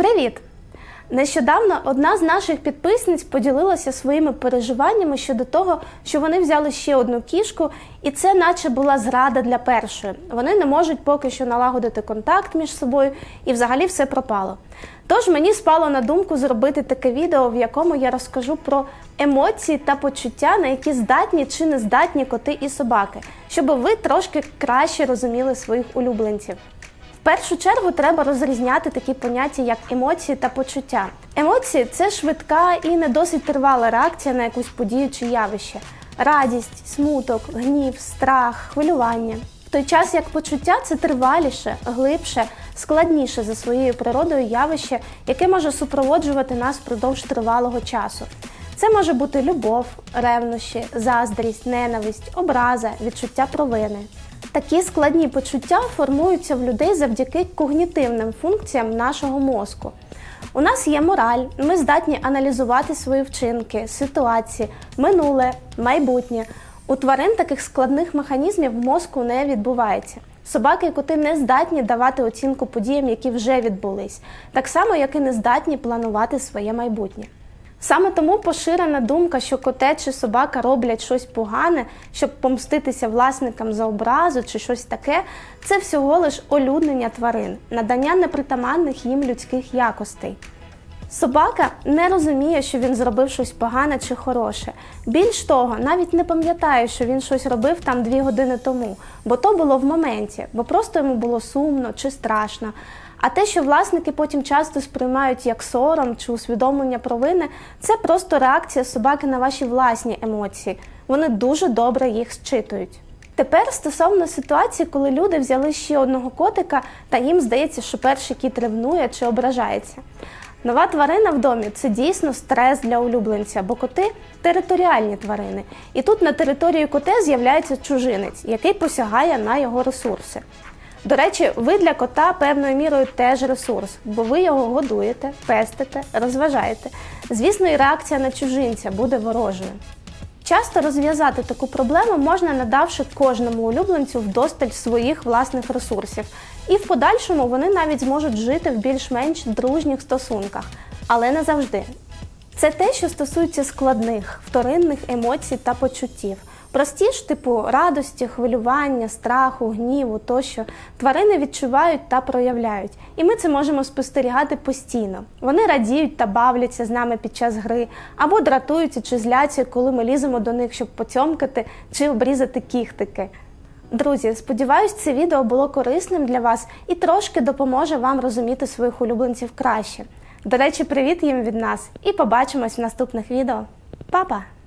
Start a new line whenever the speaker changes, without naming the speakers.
Привіт! Нещодавно одна з наших підписниць поділилася своїми переживаннями щодо того, що вони взяли ще одну кішку, і це, наче була зрада для першої. Вони не можуть поки що налагодити контакт між собою, і взагалі все пропало. Тож мені спало на думку зробити таке відео, в якому я розкажу про емоції та почуття, на які здатні чи не здатні коти і собаки, щоб ви трошки краще розуміли своїх улюбленців. Першу чергу треба розрізняти такі поняття, як емоції та почуття. Емоції це швидка і не досить тривала реакція на якусь подію чи явище: радість, смуток, гнів, страх, хвилювання. В той час як почуття це триваліше, глибше, складніше за своєю природою явище, яке може супроводжувати нас впродовж тривалого часу. Це може бути любов, ревнощі, заздрість, ненависть, образа, відчуття провини. Такі складні почуття формуються в людей завдяки когнітивним функціям нашого мозку. У нас є мораль, ми здатні аналізувати свої вчинки, ситуації, минуле, майбутнє. У тварин таких складних механізмів мозку не відбувається. Собаки і коти не здатні давати оцінку подіям, які вже відбулись, так само, як і не здатні планувати своє майбутнє. Саме тому поширена думка, що коте чи собака роблять щось погане, щоб помститися власникам за образу чи щось таке, це всього лиш олюднення тварин, надання непритаманних їм людських якостей. Собака не розуміє, що він зробив щось погане чи хороше. Більш того, навіть не пам'ятає, що він щось робив там дві години тому, бо то було в моменті, бо просто йому було сумно чи страшно. А те, що власники потім часто сприймають як сором чи усвідомлення провини, це просто реакція собаки на ваші власні емоції. Вони дуже добре їх зчитують. Тепер стосовно ситуації, коли люди взяли ще одного котика, та їм здається, що перший кіт ревнує чи ображається. Нова тварина в домі це дійсно стрес для улюбленця, бо коти територіальні тварини. І тут на території коте з'являється чужинець, який посягає на його ресурси. До речі, ви для кота певною мірою теж ресурс, бо ви його годуєте, пестите, розважаєте. Звісно, і реакція на чужинця буде ворожою. Часто розв'язати таку проблему можна, надавши кожному улюбленцю вдосталь своїх власних ресурсів, і в подальшому вони навіть зможуть жити в більш-менш дружніх стосунках, але не завжди. Це те, що стосується складних, вторинних емоцій та почуттів. Прості ж, типу радості, хвилювання, страху, гніву тощо тварини відчувають та проявляють. І ми це можемо спостерігати постійно. Вони радіють та бавляться з нами під час гри, або дратуються чи зляться, коли ми ліземо до них, щоб поцьомкати чи обрізати кіхтики. Друзі, сподіваюсь, це відео було корисним для вас і трошки допоможе вам розуміти своїх улюбленців краще. До речі, привіт їм від нас і побачимось в наступних відео. Па-па!